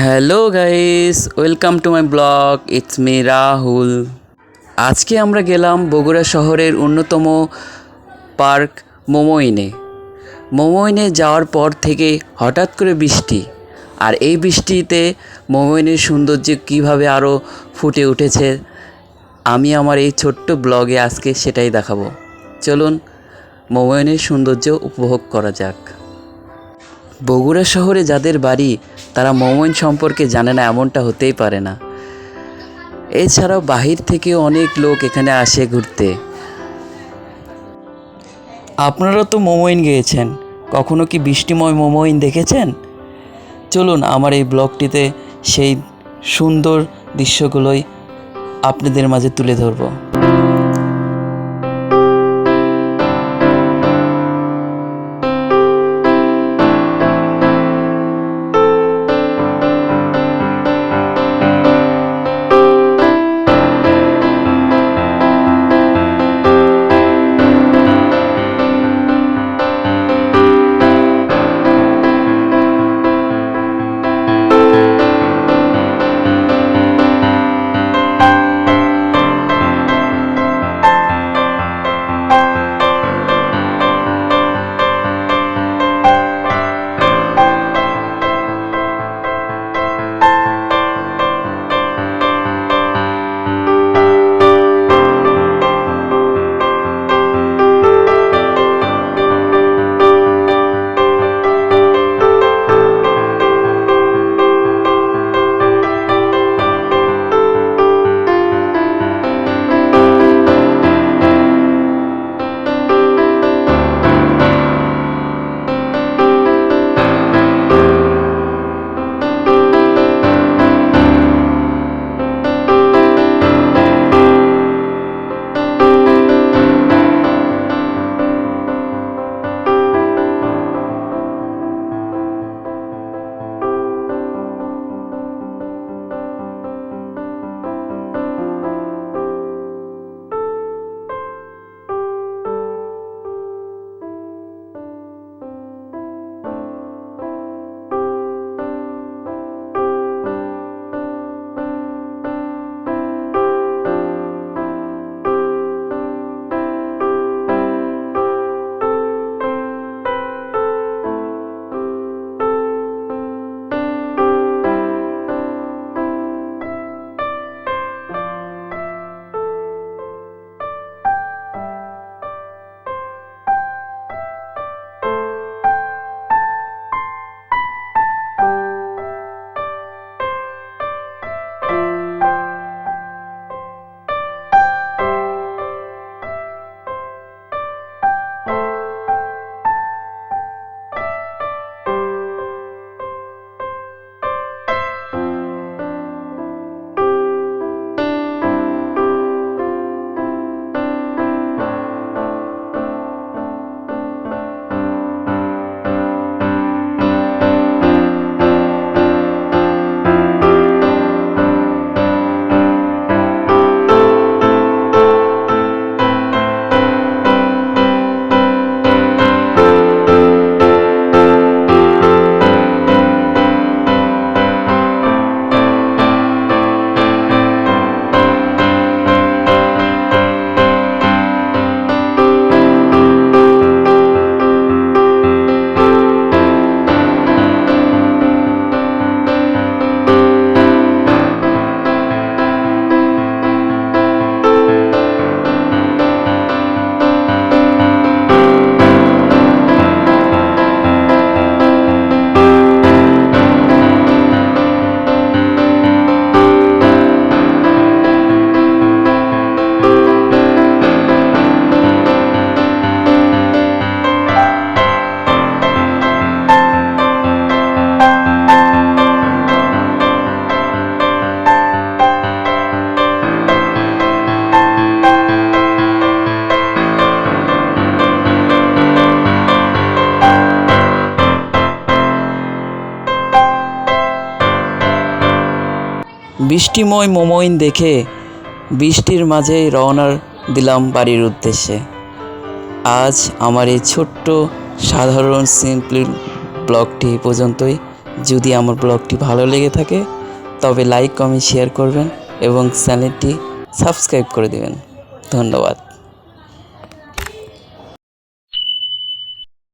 Hello guys welcome to my blog it's me Rahul আজকে আমরা গেলাম বগুড়া শহরের অন্যতম পার্ক মোমোইনে। মোমোইনে যাওয়ার পর থেকে হঠাৎ করে বৃষ্টি। আর এই বৃষ্টিতে মোমোইনের সৌন্দর্য কীভাবে আরও ফুটে উঠেছে, আমি আমার এই ছোট্ট ব্লগে আজকে সেটাই দেখাবো। চলুন মোমোইনের সৌন্দর্য উপভোগ করা যাক। বগুড়া শহরে যাদের বাড়ি তারা মোমোইন সম্পর্কে জানে না, এমনটা হতেই পারে না। এছাড়াও বাহির থেকে অনেক লোক এখানে আসে ঘুরতে। আপনারা তো মোমোইন গিয়েছেন। কখনো কি বৃষ্টিময় মোমোইন দেখেছেন? চলুন আমার এই ব্লগটিতে সেই সুন্দর দৃশ্যগুলোই আপনাদের মাঝে তুলে ধরবো। বৃষ্টিময় মোমইন দেখে বৃষ্টির মাঝে রওনার দিলাম বাড়ির উদ্দেশ্যে। আজ আমার এই ছোট্ট সাধারণ সিম্পল ব্লগটি পর্যন্তই। যদি আমার ব্লগটি ভালো লেগে থাকে, তবে লাইক, কমেন্ট, শেয়ার করবেন এবং চ্যানেলটি সাবস্ক্রাইব করে দেবেন। ধন্যবাদ।